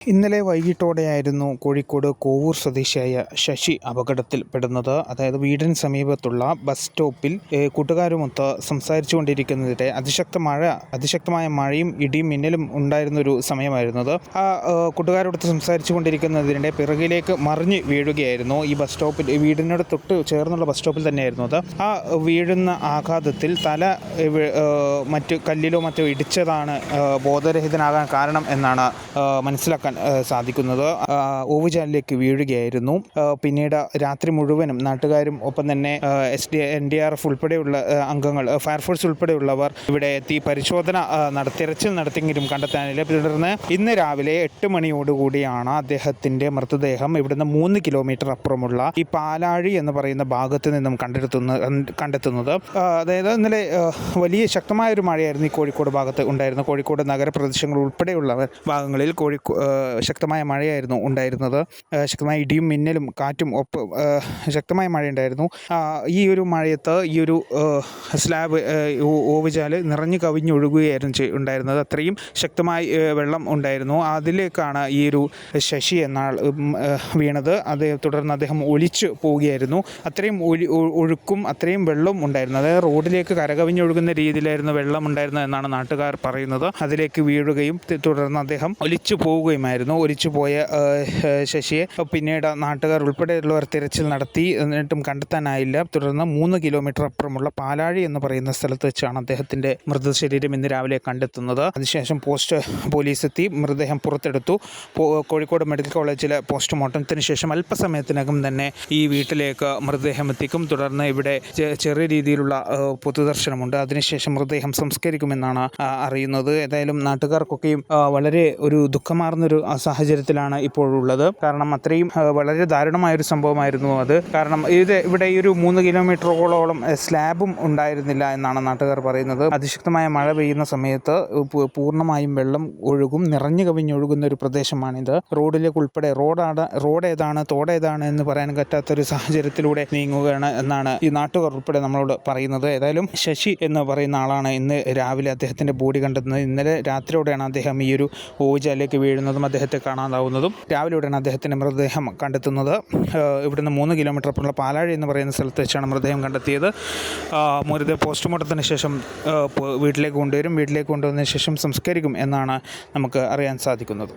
ഇന്നലെ വൈകിട്ടോടെയായിരുന്നു കോഴിക്കോട് കോവൂർ സ്വദേശിയായ ശശി അപകടത്തിൽപ്പെടുന്നത് അതായത് വീടിന് സമീപത്തുള്ള ബസ് സ്റ്റോപ്പിൽ കൂട്ടുകാരുമൊത്ത് സംസാരിച്ചു കൊണ്ടിരിക്കുന്നതിടെ അതിശക്ത മഴ അതിശക്തമായ മഴയും ഇടിയും മിന്നലും ഉണ്ടായിരുന്നൊരു സമയമായിരുന്നത്. ആ കൂട്ടുകാരോടൊത്ത് സംസാരിച്ചു കൊണ്ടിരിക്കുന്നതിനിടെ പിറകിലേക്ക് മറിഞ്ഞ് വീഴുകയായിരുന്നു ഈ ബസ് സ്റ്റോപ്പിൽ വീടിനോട് തൊട്ട് ചേർന്നുള്ള ബസ് സ്റ്റോപ്പിൽ തന്നെയായിരുന്നു അത്. ആ വീഴുന്ന ആഘാതത്തിൽ തല മറ്റു കല്ലിലോ മറ്റോ ഇടിച്ചതാണ് ബോധരഹിതനാകാൻ കാരണം എന്നാണ് മനസ്സിലാക്കുന്നത് സാധിക്കുന്നത്. ഓവുചാലിലേക്ക് വീഴുകയായിരുന്നു. പിന്നീട് രാത്രി മുഴുവനും നാട്ടുകാരും ഒപ്പം തന്നെ S D N D R F ഉൾപ്പെടെയുള്ള അംഗങ്ങൾ ഫയർഫോഴ്സ് ഉൾപ്പെടെയുള്ളവർ ഇവിടെ എത്തി പരിശോധന നടത്തി തെരച്ചിൽ നടത്തിയെങ്കിലും കണ്ടെത്താനില്ല. തുടർന്ന് ഇന്ന് രാവിലെ എട്ട് മണിയോടുകൂടിയാണ് അദ്ദേഹത്തിന്റെ മൃതദേഹം ഇവിടുന്ന് മൂന്ന് കിലോമീറ്റർ അപ്പുറമുള്ള ഈ പാലാഴി എന്ന് പറയുന്ന ഭാഗത്ത് നിന്നും കണ്ടെത്തുന്ന കണ്ടെത്തുന്നത്. അതായത് ഇന്നലെ വലിയ ശക്തമായ ഒരു മഴയായിരുന്നു ഈ കോഴിക്കോട് ഭാഗത്ത് ഉണ്ടായിരുന്നത്. കോഴിക്കോട് നഗരപ്രദേശങ്ങൾ ഉൾപ്പെടെയുള്ള ഭാഗങ്ങളിൽ കോഴിക്കോ ശക്തമായ മഴയായിരുന്നു ഉണ്ടായിരുന്നത്. ശക്തമായ ഇടിയും മിന്നലും കാറ്റും ഒപ്പം ശക്തമായ മഴയുണ്ടായിരുന്നു. ഈ ഒരു മഴയത്ത് ഈ ഒരു സ്ലാബ് ഓവുചാൽ നിറഞ്ഞു കവിഞ്ഞൊഴുകുകയായിരുന്നു ഉണ്ടായിരുന്നത്. അത്രയും ശക്തമായി വെള്ളം ഉണ്ടായിരുന്നു. അതിലേക്കാണ് ഈ ഒരു ശശി എന്നാൾ വീണത്. അത് തുടർന്ന് അദ്ദേഹം ഒലിച്ചു പോവുകയായിരുന്നു. അത്രയും ഒലി ഒഴുക്കും അത്രയും വെള്ളവും ഉണ്ടായിരുന്നു. അതായത് റോഡിലേക്ക് കരകവിഞ്ഞൊഴുകുന്ന രീതിയിലായിരുന്നു വെള്ളം ഉണ്ടായിരുന്നത് എന്നാണ് നാട്ടുകാർ പറയുന്നത്. അതിലേക്ക് വീഴുകയും തുടർന്ന് അദ്ദേഹം ഒലിച്ചു പോവുകയുമായിരുന്നു ഒലിച്ചു പോയ ആ, ആ, ശശിയെ പിന്നീട് നാട്ടുകാർ ഉൾപ്പെടെയുള്ളവർ തിരച്ചിൽ നടത്തി. എന്നിട്ടും കണ്ടെത്താനായില്ല. തുടർന്ന് മൂന്ന് കിലോമീറ്റർ അപ്പുറമുള്ള പാലാഴി എന്ന് പറയുന്ന സ്ഥലത്ത് വെച്ചാണ് അദ്ദേഹത്തിന്റെ മൃതശരീരം ഇന്ന് രാവിലെ കണ്ടെത്തുന്നത്. അതിനുശേഷം പോസ്റ്റ് പോലീസ് എത്തി മൃതദേഹം പുറത്തെടുത്തു. കോഴിക്കോട് മെഡിക്കൽ കോളേജിലെ പോസ്റ്റ്മോർട്ടത്തിന് ശേഷം അല്പസമയത്തിനകം തന്നെ ഈ വീട്ടിലേക്ക് മൃതദേഹം എത്തിക്കും. തുടർന്ന് ഇവിടെ ചെറിയ രീതിയിലുള്ള പൊതുദർശനമുണ്ട്. അതിനുശേഷം മൃതദേഹം സംസ്കരിക്കുമെന്നാണ് അറിയുന്നത്. ഏതായാലും നാട്ടുകാർക്കൊക്കെയും വളരെ ഒരു ദുഃഖമാർന്നൊരു സാഹചര്യത്തിലാണ് ഇപ്പോഴുള്ളത്. കാരണം അത്രയും വളരെ ദാരുണമായൊരു സംഭവമായിരുന്നു അത്. കാരണം ഇത് ഇവിടെ ഈ ഒരു മൂന്ന് കിലോമീറ്ററോളം സ്ലാബും ഉണ്ടായിരുന്നില്ല എന്നാണ് നാട്ടുകാർ പറയുന്നത്. അതിശക്തമായ മഴ പെയ്യുന്ന സമയത്ത് പൂർണമായും വെള്ളം ഒഴുകും നിറഞ്ഞു കവിഞ്ഞൊഴുകുന്ന ഒരു പ്രദേശമാണിത്. റോഡിലേക്ക് ഉൾപ്പെടെ റോഡാണ് റോഡ് ഏതാണ് തോട് ഏതാണ് എന്ന് പറയാൻ പറ്റാത്തൊരു സാഹചര്യത്തിലൂടെ നീങ്ങുകയാണ് എന്നാണ് ഈ നാട്ടുകാർ ഉൾപ്പെടെ നമ്മളോട് പറയുന്നത്. ഏതായാലും ശശി എന്ന് പറയുന്ന ആളാണ് ഇന്ന് രാവിലെ അദ്ദേഹത്തിന്റെ ബോഡി കണ്ടെത്തുന്നത് ഇന്നലെ രാത്രിയോടെയാണ് അദ്ദേഹം ഈ ഒരു ഓജയിലേക്ക് വീഴുന്നതും അദ്ദേഹത്തെ കാണാതാവുന്നതും ഉടനെ അദ്ദേഹത്തിന്റെ മൃതദേഹം കണ്ടെത്തുന്നത്. ഇവിടുന്ന് മൂന്ന് കിലോമീറ്റർ അപ്പുറമുള്ള പാലാഴി എന്ന് പറയുന്ന സ്ഥലത്ത് വെച്ചാണ് മൃതദേഹം കണ്ടെത്തിയത്. മൃതദേഹം പോസ്റ്റ്മോർട്ടത്തിന് ശേഷം വീട്ടിലേക്ക് കൊണ്ടുവരും. വീട്ടിലേക്ക് കൊണ്ടുവന്നതിന് ശേഷം സംസ്കരിക്കും എന്നാണ് നമുക്ക് അറിയാൻ സാധിക്കുന്നത്.